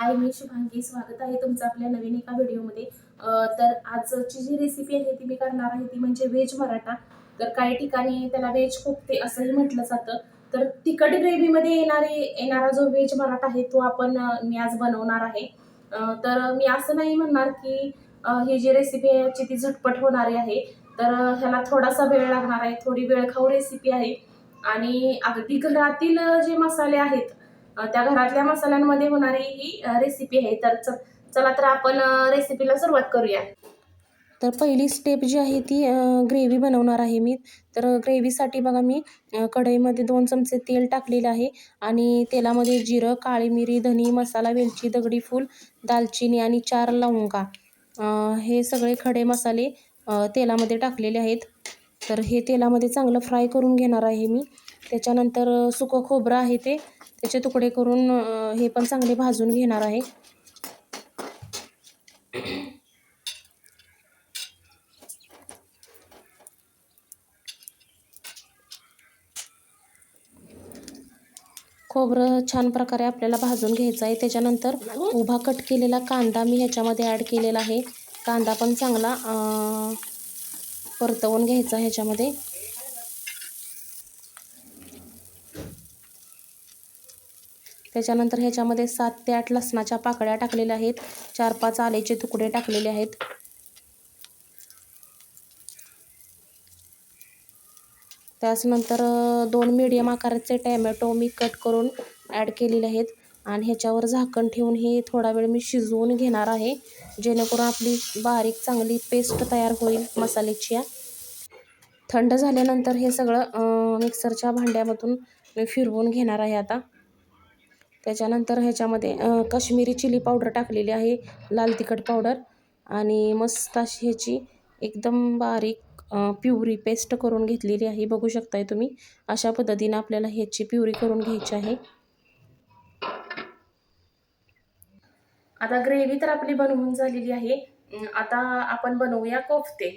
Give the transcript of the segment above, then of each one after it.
हाय मी शुभांगी. स्वागत आहे तुमचं आपल्या नवीन एका व्हिडिओमध्ये. तर आजची जी रेसिपी आहे ती मी करणार आहे ती म्हणजे व्हेज मराठा. तर काही ठिकाणी त्याला व्हेज कोफ्ते असंही म्हटलं जातं. तर तिखट ग्रेव्हीमध्ये येणारे येणारा जो व्हेज मराठा आहे तो आपण मी आज बनवणार आहे. तर मी असं नाही म्हणणार की ही जी रेसिपी आहे याची ती झटपट होणारी आहे. तर ह्याला थोडासा वेळ लागणार आहे थोडी वेळखाऊ रेसिपी आहे. आणि अगदी घरातील जे मसाले आहेत त्या घरातल्या मसाल्यांमध्ये होणारी ही रेसिपी आहे. तर चला तर आपण रेसिपीला सुरुवात करूया. तर पहिली स्टेप जी आहे ती ग्रेव्ही बनवणार आहे मी. तर ग्रेव्हीसाठी बघा मी कढईमध्ये दोन चमचे तेल टाकलेलं आहे आणि तेलामध्ये जिरं काळी मिरी धनी मसाला वेलची दगडी फूल दालचिनी आणि चार लवंगा. हे सगळे खडे मसाले तेलामध्ये टाकलेले आहेत. तर हे तेलामध्ये चांगलं फ्राय करून घेणार आहे मी. त्याच्यानंतर सुकं खोबरं आहे ते. त्याचे तुकडे करून हे पण चांगले भाजून घेणार आहे. खोबरं छान प्रकारे आपल्याला भाजून घ्यायचं आहे. त्याच्यानंतर उभा कट केलेला कांदा मी ह्याच्यामध्ये ॲड केलेला आहे. कांदा पण चांगला परतवून घ्यायचा ह्याच्यामध्ये. त्याच्यानंतर ह्याच्यामध्ये सात ते आठ लसणाच्या पाकळ्या टाकलेल्या आहेत. चार पाच आलेचे तुकडे टाकलेले आहेत. त्याचनंतर दोन मीडियम आकाराचे टॅमॅटो मी कट करून ॲड केलेले आहेत. आणि ह्याच्यावर झाकण ठेवून हे थोडा वेळ मी शिजवून घेणार आहे. जेणेकरून आपली बारीक चांगली पेस्ट तयार होईल मसाल्याची. थंड झाल्यानंतर हे सगळं मिक्सरच्या भांड्यामधून मी फिरवून घेणार आहे आता. त्याच्यानंतर ह्याच्यामध्ये अ, काश्मीरी चिली पावडर टाकलेली आहे लाल तिखट पावडर. आणि मस्त अशी ह्याची एकदम बारीक प्युरी पेस्ट करून घेतलेली आहे बघू शकताय तुम्ही. अशा पद्धतीनं आपल्याला ह्याची प्युरी करून घ्यायची आहे. आता ग्रेव्ही तर आपली बनवून झालेली आहे. आता आपण बनवूया कोफ्ते.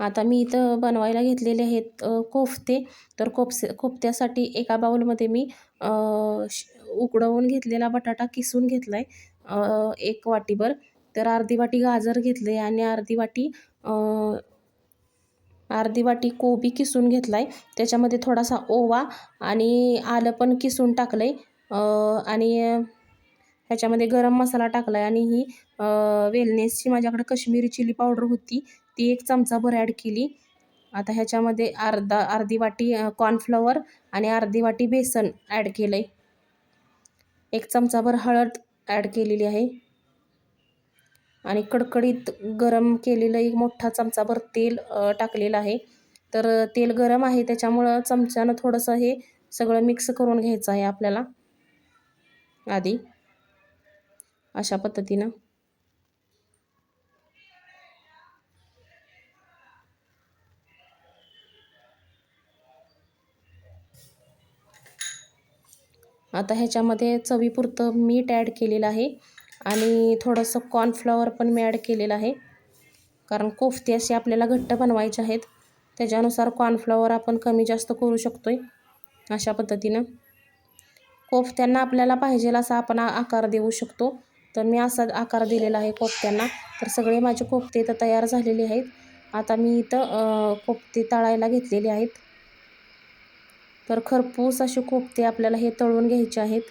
आता मी इथं बनवायला घेतलेले आहेत कोफते कोफ्ते. तर कोपसे कोफ्त्यासाठी एका बाउलमध्ये मी उकडवून घेतलेला बटाटा किसून घेतला आहे एक वाटीभर. तर अर्धी वाटी गाजर घेतले आणि अर्धी वाटी अर्धी वाटी कोबी किसून घेतला आहे त्याच्यामध्ये थोडासा ओवा आणि आलं पण किसून टाकलं आहे आणि ह्याच्यामध्ये गरम मसाला टाकला आहे आणि ही वेलनेसची माझ्याकडे कश्मीरी चिली पावडर होती. ती एक चमचाभर ॲड केली. आता ह्याच्यामध्ये अर्धा अर्धी वाटी कॉर्नफ्लॉवर आणि अर्धी वाटी बेसन ॲड केलं आहे एक चमचाभर हळद ॲड केलेली आहे. आणि कडकडीत गरम केलेलं एक मोठा चमचाभर तेल टाकलेलं आहे. तर तेल गरम आहे त्याच्यामुळं चमच्यानं थोडंसं हे सगळं मिक्स करून घ्यायचं आहे आपल्याला. आधी. अशा पद्धतीनं. आता ह्याच्यामध्ये चवीपुरतं मीठ ॲड केलेलं आहे आणि थोडंसं कॉर्नफ्लॉवर पण मी ॲड केलेलं आहे. कारण कोफ्ते असे आपल्याला घट्ट बनवायचे आहेत. त्याच्यानुसार कॉर्नफ्लॉवर आपण कमी जास्त करू शकतो आहे अशा पद्धतीनं. कोफ्त्यांना आपल्याला पाहिजे असा आपण आकार देऊ शकतो. तर मी असा आकार दिलेला आहे कोफ्त्यांना. तर सगळे माझे कोफ्ते इथं तयार झालेले आहेत. आता मी इथं कोफ्ते तळायला घेतलेले आहेत. तर खरपूस असे कोफ्ते आपल्याला हे तळून घ्यायचे आहेत.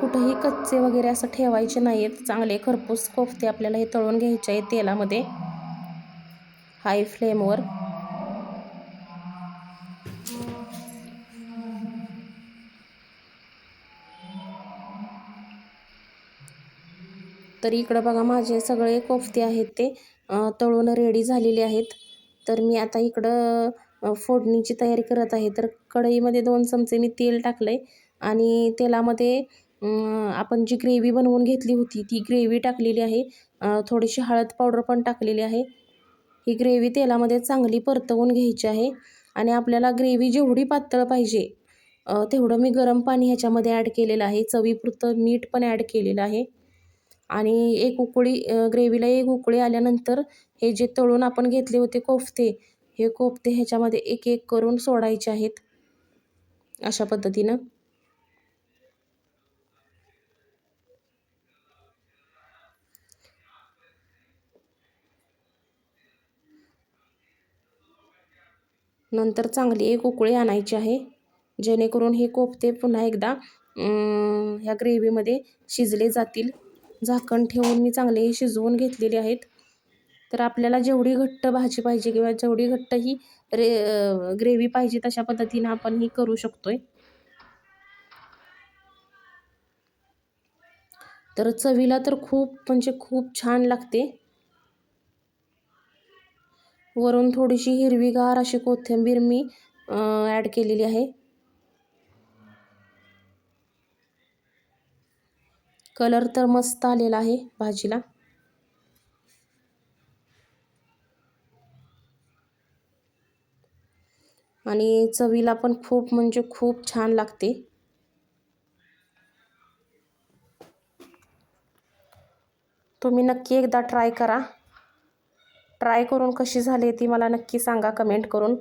कुठंही कच्चे वगैरे असं ठेवायचे नाही आहेत चांगले खरपूस कोफ्ते आपल्याला हे तळून घ्यायचे आहेत तेलामध्ये. हाय फ्लेमवर तर इकडं बघा माझे सगळे कोफ्ते आहेत ते तळून रेडी झालेले आहेत. तर मी आता इकडं फोडणीची तयारी करत आहे. तर कढईमध्ये दोन चमचे मी तेल टाकलं आहे आणि तेलामध्ये आपण जी ग्रेव्ही बनवून घेतली होती ती ग्रेव्ही टाकलेली आहे. थोडीशी हळद पावडर पण टाकलेली आहे. ही ग्रेव्ही तेलामध्ये चांगली परतवून घ्यायची आहे आणि आपल्याला ग्रेव्ही जेवढी पातळ पाहिजे तेवढं मी गरम पाणी ह्याच्यामध्ये ॲड केलेलं आहे. चवीपुरतं मीठ पण ॲड केलेलं आहे. आणि एक उकळी ग्रेव्हीला एक उकळी आल्यानंतर हे जे तळून आपण घेतले होते कोफ्ते हे कोफते ह्याच्यामध्ये एक एक करून सोडायचे आहेत. अशा पद्धतीनं. नंतर चांगली एक उकळी आणायची आहे. जेणेकरून हे कोफते पुन्हा एकदा ह्या ग्रेव्हीमध्ये शिजले जातील. झाकण ठेवून मी चांगले हे शिजवून घेतलेले आहेत. तर आपल्याला जेवढी घट्ट भाजी पाहिजे किंवा जेवढी घट्ट ही रे ग्रेव्ही पाहिजे तशा पद्धतीनं आपण ही करू शकतोय. तर चवीला तर खूप म्हणजे खूप छान लागते. वरून थोडीशी हिरवीगार अशी कोथिंबीर मी ॲड केलेली आहे. कलर तर मस्त आलेला आहे भाजीला. आणि चवीला पण खूप म्हणजे खूप छान लागते. तुम्ही नक्की एकदा ट्राय करा. ट्राय करून कशी झाली ती मला नक्की सांगा कमेंट करून.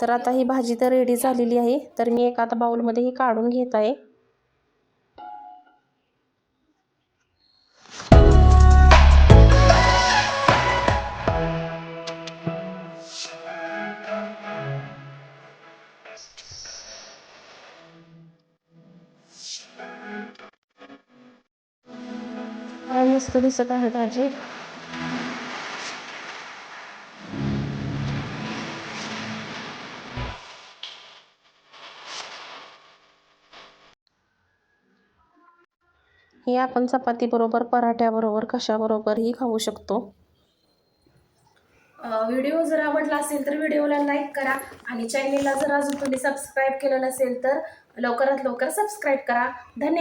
तर आता ही भाजी तर रेडी झालेली आहे. तर मी एक आता बाऊलमध्ये ही काढून घेत आहे. मस्त दिसत आहे भाजी. ही आपण चपातीबरोबर पराठ्याबरोबर कशाबरोबरही खाऊ शकतो. व्हिडिओ जर आवडला असेल तर व्हिडिओला लाईक करा आणि चॅनेलला जर अजून तुम्ही सबस्क्राईब केलं नसेल तर लवकरात लवकर सबस्क्राईब करा. धन्यवाद.